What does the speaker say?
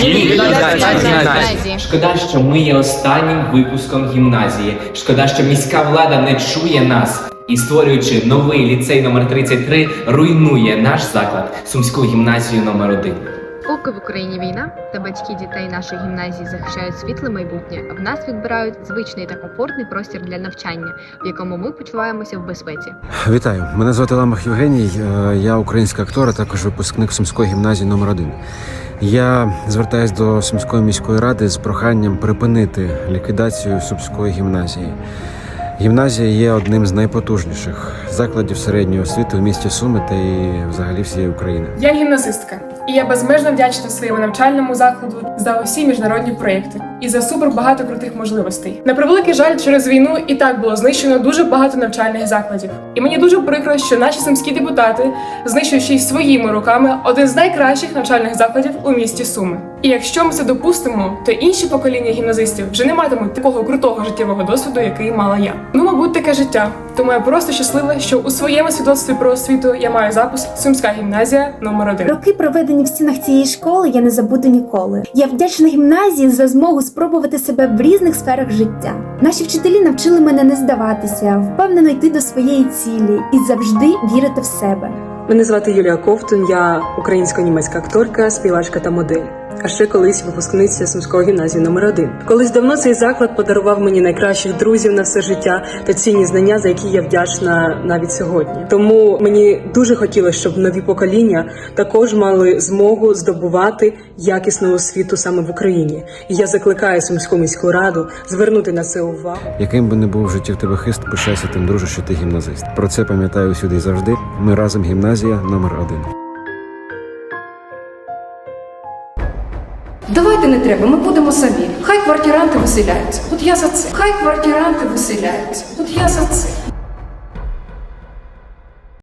гімназії. Шкода, що ми є останнім випуском гімназії. Шкода, що міська влада не чує нас і створюючи новий ліцей номер 33, руйнує наш заклад Сумську гімназію номер 1 Поки в Україні війна та батьки дітей нашої гімназії захищають світле майбутнє, в нас відбирають звичний та комфортний простір для навчання, в якому ми почуваємося в безпеці. Вітаю, мене звати Ламах Євгеній. е, Я український актор, а також випускник Сумської гімназії номер 1 Я звертаюсь до Сумської міської ради з проханням припинити ліквідацію Сумської гімназії. Гімназія є одним з найпотужніших закладів середньої освіти в місті Суми та і взагалі всієї України. Я гімназистка, і я безмежно вдячна своєму навчальному закладу за усі міжнародні проєкти і за супер багато крутих можливостей. На превеликий жаль, через війну і так було знищено дуже багато навчальних закладів. І мені дуже прикро, що наші сумські депутати знищують своїми руками один з найкращих навчальних закладів у місті Суми. І якщо ми це допустимо, то інші покоління гімназистів вже не матимуть такого крутого життєвого досвіду, який мала я. Ну, мабуть, таке життя. Тому я просто щаслива, що у своєму свідоцтві про освіту я маю запис Сумська гімназія номер 1 Роки, проведені в стінах цієї школи, я не забуду ніколи. Я вдячна гімназії за змогу спробувати себе в різних сферах життя. Наші вчителі навчили мене не здаватися, впевнено йти до своєї цілі і завжди вірити в себе. Мене звати Юлія Ковтун, я українсько-німецька акторка, співачка та модель. А ще колись випускниця Сумської гімназії номер 1 Колись давно цей заклад подарував мені найкращих друзів на все життя та цінні знання, за які я вдячна навіть сьогодні. Тому мені дуже хотілося, щоб нові покоління також мали змогу здобувати якісну освіту саме в Україні. І я закликаю Сумську міську раду звернути на це увагу. Яким би не був в житті в тебе хист, пишайся тим, друже, що ти гімназист. Про це пам'ятаю всюди і завжди. Ми разом гімназія номер 1 Давайте не треба, ми будемо самі. Хай квартиранти виселяються. От я за це. Хай квартиранти виселяються. От я за це.